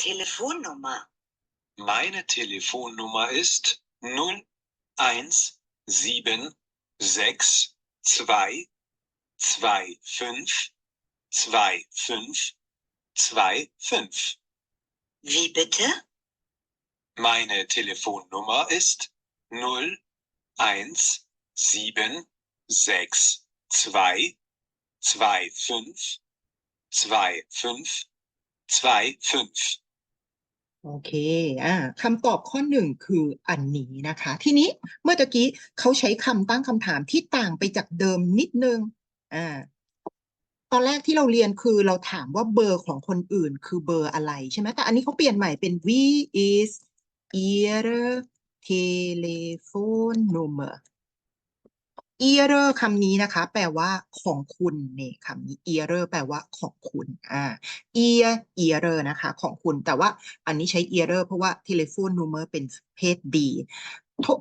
Telefonnummer? Meine Telefonnummer ist 0176 25 25 25. Wie bitte? Meine Telefonnummer ist 0176 25 25 25. โอเค อ่าคำตอบข้อหนึ่งคืออันนี้นะคะ ทีนี้เมื่อตะกี้เขาใช้คำตั้งคำถามที่ต่างไปจากเดิมนิดนึง อ่า ตอนแรกที่เราเรียนคือเราถามว่าเบอร์ของคนอื่นคือเบอร์อะไรใช่ไหม แต่อันนี้เขาเปลี่ยนใหม่เป็น V is Ihre Telefonnummer Nummer Ihre คำนี้นะคะ แปลว่าของคุณเนี่ยคำนี้ Ihre แปลว่าของคุณอ่า Ihr Ihre นะคะ ของคุณแต่ว่าอันนี้ใช้ Ihre เพราะว่า Telefon Nummer เป็นเพศดี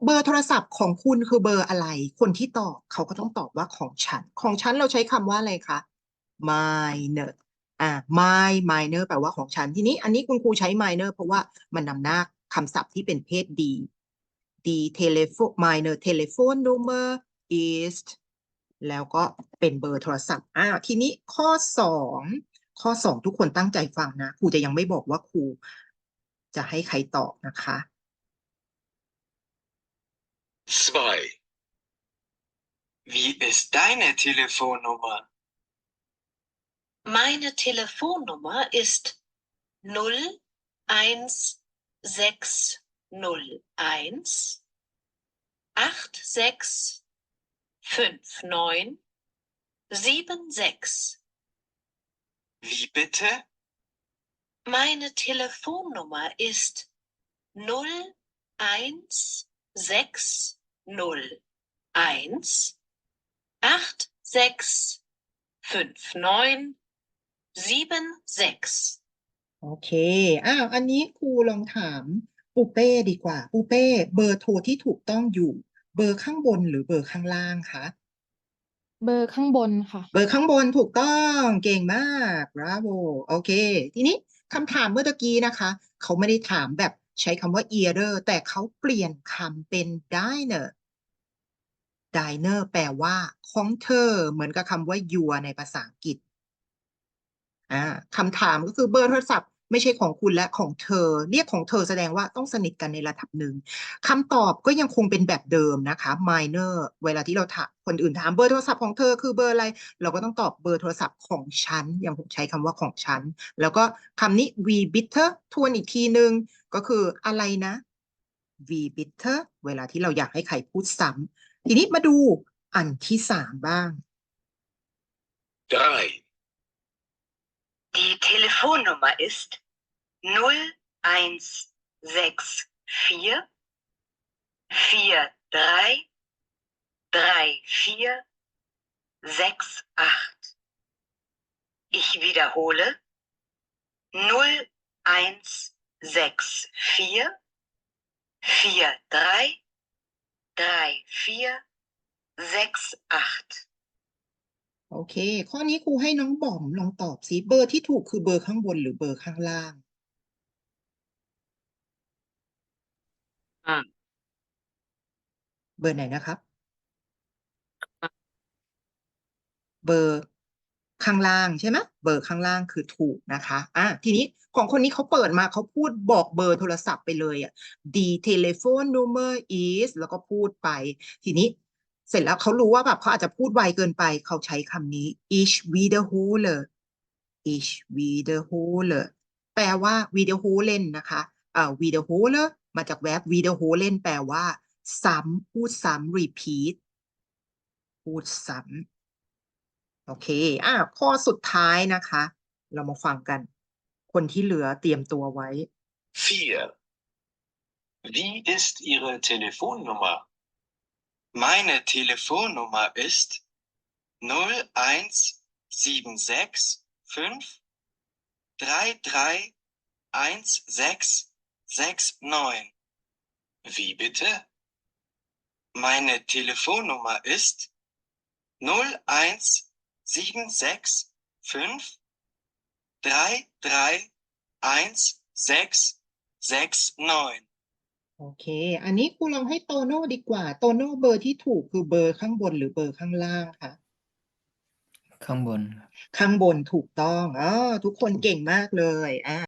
เบอร์โทรศัพท์ของคุณคือเบอร์อะไร คนที่ตอบเขาก็ต้องตอบว่าของฉัน ของฉันเราใช้คำว่าอะไรคะ minor อ่า my minor แปลว่าของฉัน ทีนี้ อันนี้คุณครูใช้ minor เพราะว่ามันนำหน้าคำศัพท์ที่เป็นเพศดี the telephone minor telephone number is แล้วก็เป็นเบอร์โทรศัพท์อ่าทีนี้ข้อสองข้อสองทุกคนตั้งใจฟังนะครูจะยังไม่บอกว่าครูจะให้ใครตอบนะคะ 2. Wie ist deine Telefonnummer? Meine Telefonnummer ist 01601 86 59 76. Wie bitte? Meine Telefonnummer ist 01601 86 59 76. โอเคอ้าวอันนี้ครูลองถามปูเป้ดีกว่าปูเป้เบอร์โทรที่ถูกต้องอยู่ เบอร์ข้างบนหรือเบอร์ข้างล่างคะ เบอร์ข้างบนค่ะ เบอร์ข้างบนถูกต้องเก่งมาก bravo โอเค ทีนี้คำถามเมื่อตะกี้นะคะ เขาไม่ได้ถามแบบใช้คำว่า error แต่เขาเปลี่ยนคำเป็น diner diner แปลว่าของเธอ เหมือนกับคำว่า your ในภาษาอังกฤษอ่าคำถามก็คือเบอร์โทรศัพท์ ไม่ใช่ของคุณและของเธอ เรียกของเธอแสดงว่าต้องสนิทกันในระดับหนึ่งคำตอบก็ยังคงเป็นแบบเดิมนะคะ minor เวลาที่เราถามคนอื่นถามเบอร์โทรศัพท์ของเธอคือเบอร์อะไร เราก็ต้องตอบเบอร์โทรศัพท์ของฉันยังคงใช้คำว่าของฉัน แล้วก็คำนี้ we bitter ทวนอีกทีหนึ่งก็คืออะไรนะ we bitter เวลาที่เราอยากให้ใครพูดซ้ำทีนี้มาดูอันที่สามบ้าง 3. Die Telefonnummer ist 0164 43 34 68. Ich wiederhole 0164 43 34 68. โอเค ข้อนี้ครูให้น้องบอมลองตอบสิเบอร์ที่ถูกคือเบอร์ข้างบนหรือเบอร์ข้างล่าง อ่าเบอร์ไหนนะครับ เบอร์ข้างล่างใช่ไหมเบอร์ข้างล่างคือถูกนะคะอะทีนี้ของคนนี้เขาเปิดมาเขาพูดบอกเบอร์โทรศัพท์ไปเลยอะ the telephone number is แล้วก็พูดไป ทีนี้ เสร็จแล้วเขารู้ว่าแบบเขาอาจจะพูดไวเกินไป เขาใช้คำนี้ ich wiederhole ich wiederhole แปลว่า wiederholen นะคะอ่า wiederhole มาจาก verb wiederholen แปลว่า ซ้ำพูดซ้ำ repeat พูดซ้ำโอเค อะข้อสุดท้ายนะคะ เรามาฟังกัน คนที่เหลือเตรียมตัวไว้ 4. Wie ist Ihre Telefonnummer? Meine Telefonnummer ist 01765 33 1669. Wie bitte? Meine Telefonnummer ist 01765 33 sechs, sechs, neun. โอเค อันนี้ครูลองให้โตโน่ดีกว่า โตโน่เบอร์ที่ถูกคือเบอร์ข้างบนหรือเบอร์ข้างล่างคะข้างบนครับ ข้างบนถูกต้องอ๋อทุกคนเก่งมากเลยอ่า